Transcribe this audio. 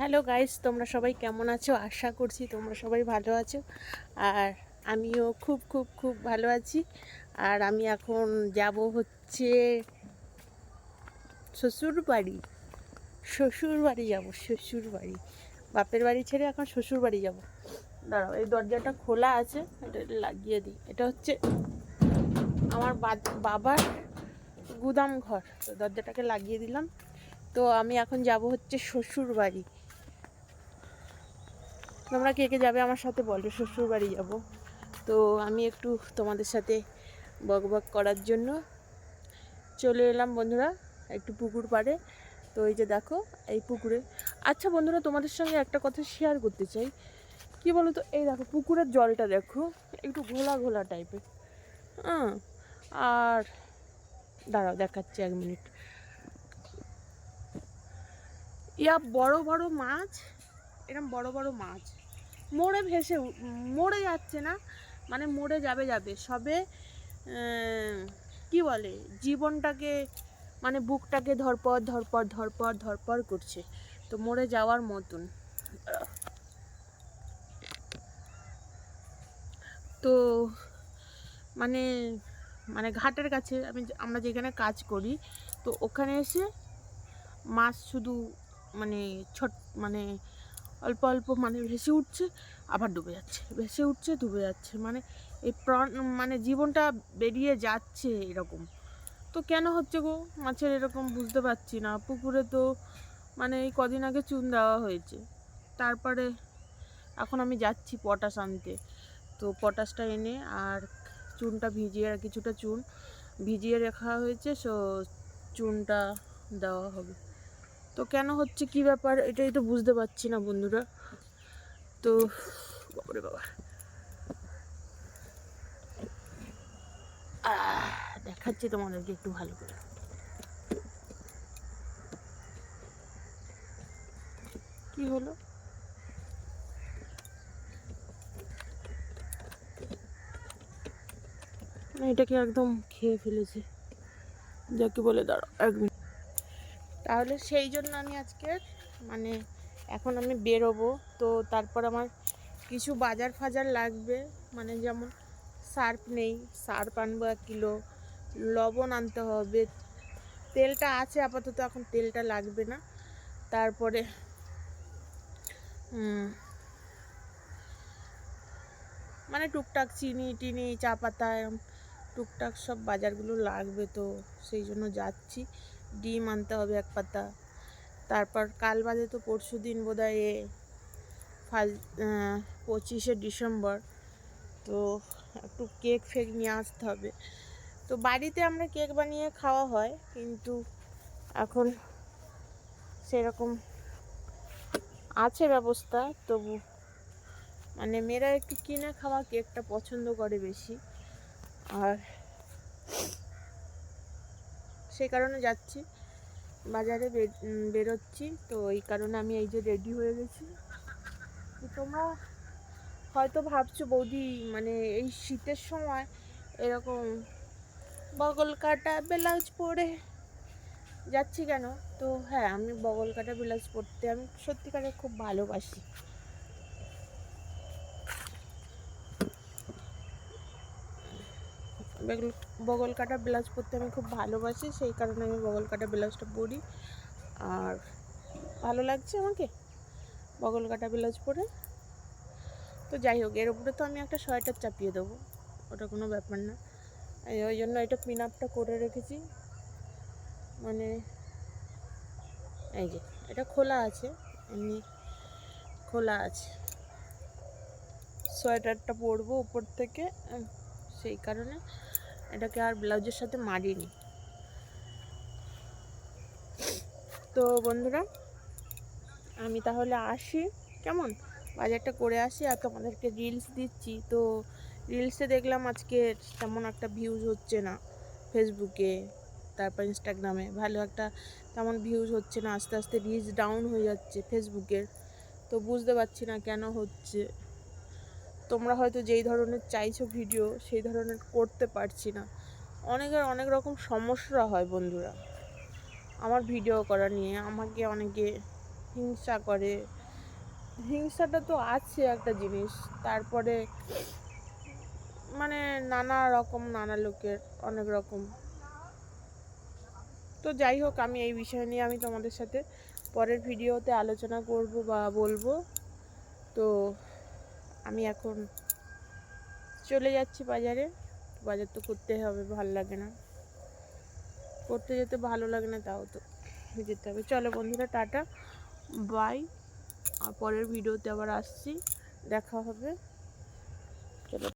Hello guys, তোমরা সবাই কেমন আছো? আশা করছি তোমরা সবাই ভালো আছো। আর আমিও খুব খুব খুব ভালো আছি। আর আমি এখন যাব হচ্ছে শ্বশুর বাড়ি শ্বশুর বাড়ি যাব শ্বশুর বাড়ি বাপের বাড়ি ছেড়ে এখন শ্বশুর বাড়ি যাব। দাঁড়াও, এই দরজাটা খোলা আছে, এটা লাগিয়ে দিই। এটা হচ্ছে আমার বাবার গুদাম ঘর। তো দরজাটাকে লাগিয়ে দিলাম। তো আমি এখন যাব হচ্ছে শ্বশুর বাড়ি তোমরা কে কে যাবে আমার সাথে বলো শ্বশুর বাড়ি যাব। তো আমি একটু তোমাদের সাথে বক বক করার জন্য চলে এলাম বন্ধুরা, একটু পুকুর পাড়ে। তো এই যে দেখো, এই পুকুরে। আচ্ছা বন্ধুরা, তোমাদের সঙ্গে একটা কথা শেয়ার করতে চাই। কি বলো তো এই দেখো, পুকুরের জলটা দেখো, একটু ঘোলা ঘোলা টাইপের হ্যাঁ আর দাঁড়াও, দেখাচ্ছি এক মিনিট ইয়া বড় বড় মাছ? এরকম বড় বড় মাছ। মরে ভেসে মরে যাচ্ছে না মানে মরে যাবে যাবে। সবে কি বলে, জীবনটাকে মানে বুকটাকে ধরপর ধরপর ধরপর ধরপর করছে। তো মরে যাওয়ার মতন। তো মানে মানে ঘাটের কাছে আমি আমরা যেখানে কাজ করি, তো ওখানে এসে মাছ শুধু মানে ছোট মানে অল্প অল্প মানে ভেসে উঠছে, আবার ডুবে যাচ্ছে। ভেসে উঠছে, ডুবে যাচ্ছে। মানে এই প্রাণ মানে জীবনটা বেরিয়ে যাচ্ছে এরকম। তো কেন হচ্ছে গো? মাছের এরকম বুঝতে পারছি না। পুকুরে তো মানে এই কদিন আগে চুন দেওয়া হয়েছে। তারপরে এখন আমি যাচ্ছি পটাশ আনতে। তো পটাশটা এনে আর চুনটা ভিজিয়ে কিছুটা চুন ভিজিয়ে রাখা হয়েছে, সো চুনটা দেওয়া হবে। তো কেন হচ্ছে কি ব্যাপার এটাই তো বুঝতে পারছি না বন্ধুরা। তো বাবারে বাবা। দেখাচ্ছি তোমাদেরকে একটু ভালো করে। কি হলো? এটাকে একদম খেয়ে ফেলেছে? যাকে বলে দাঁড়াও, এক মিনিট। তাহলে সেই জন্য আমি আজকে মানে এখন আমি বেরোবো। তো তারপর আমার কিছু বাজার ফাজার লাগবে মানে যেমন সার্ফ নেই, সার্ফ আনব এক কিলো, লবণ আনতে হবে। তেলটা আছে আপাতত, এখন তেলটা লাগবে না। তারপরে মানে টুকটাক চিনি টিনি, চা পাতা টুকটাক সব বাজারগুলো লাগবে তো, সেই জন্য যাচ্ছি। ডিম আনতে হবে এক পাতা। তারপর কাল বাদে তো পরশু দিন বোধ হয় এ ফাল পঁচিশে ডিসেম্বর। তো একটু কেক ফেক নিয়ে আসতে হবে। তো বাড়িতে আমরা কেক বানিয়ে খাওয়া হয়, কিন্তু এখন সেরকম আছে ব্যবস্থা, তবু মানে মেয়েরা একটু কিনে খাওয়া কেকটা পছন্দ করে বেশি। আর সেই কারণে যাচ্ছি। বাজারে বেরোচ্ছি। তো এই কারণে আমি এই যে রেডি হয়ে গেছি। তোমরা হয়তো ভাবছ, বৌদি মানে এই শীতের সময় এরকম বগল কাটা ব্লাউজ পরে যাচ্ছি কেন? তো হ্যাঁ আমি বগল কাটা ব্লাউজ পরতে আমি সত্যিকারে খুব ভালোবাসি। বেগুল কাটা ব্লাউজ পরতে আমি খুব ভালোবাসি, সেই কারণে আমি বগল কাটা ব্লাউজটা পরি। আর ভালো লাগছে আমাকে বগল কাটা ব্লাউজ পরে। তো যাই হোক, এর উপরে তো আমি একটা সোয়েটার চাপিয়ে দেবো, ওটা কোনো ব্যাপার না। ওই জন্য এটা পিন আপটা করে রেখেছি। মানে এই যে, এটা খোলা আছে, এমনি খোলা আছে। সোয়েটারটা পরবো উপর থেকে সেই কারণে এটাকে আর ব্লাউজের সাথে মারিনি। তো বন্ধুরা, আমি তাহলে আসি, কেমন? বাজারটা করে আসি আর তোমাদেরকে রিলস দিচ্ছি। তো রিলসে দেখলাম আজকে তেমন একটা ভিউজ হচ্ছে না ফেসবুকে তারপর ইনস্টাগ্রামে ভালো একটা তেমন ভিউজ হচ্ছে না, আস্তে আস্তে রিচ ডাউন হয়ে যাচ্ছে ফেসবুকের তো বুঝতে পারছি না কেন হচ্ছে। তোমরা হয়তো যেই ধরনের চাইছো ভিডিও, সেই ধরনের করতে পারছি না। অনেকের অনেক রকম সমস্যা হয় বন্ধুরা। আমার ভিডিও করা নিয়ে আমাকে অনেকে হিংসা করে। হিংসাটা তো আছে একটা জিনিস, তারপরে মানে নানা রকম, নানা লোকের অনেক রকম। তো যাই হোক, আমি এই বিষয় নিয়ে আমি তোমাদের সাথে পরের ভিডিওতে আলোচনা করব বা বলব। তো আমি এখন চলে যাচ্ছি বাজারে। বাজার তো করতে হবে, ভালো লাগে না। করতে যেতে ভালো লাগে না, তাও তো যেতে হবে। চলো বন্ধুরা, টাটা বাই আর পরের ভিডিওতে আবার আসছি, দেখা হবে। চলো।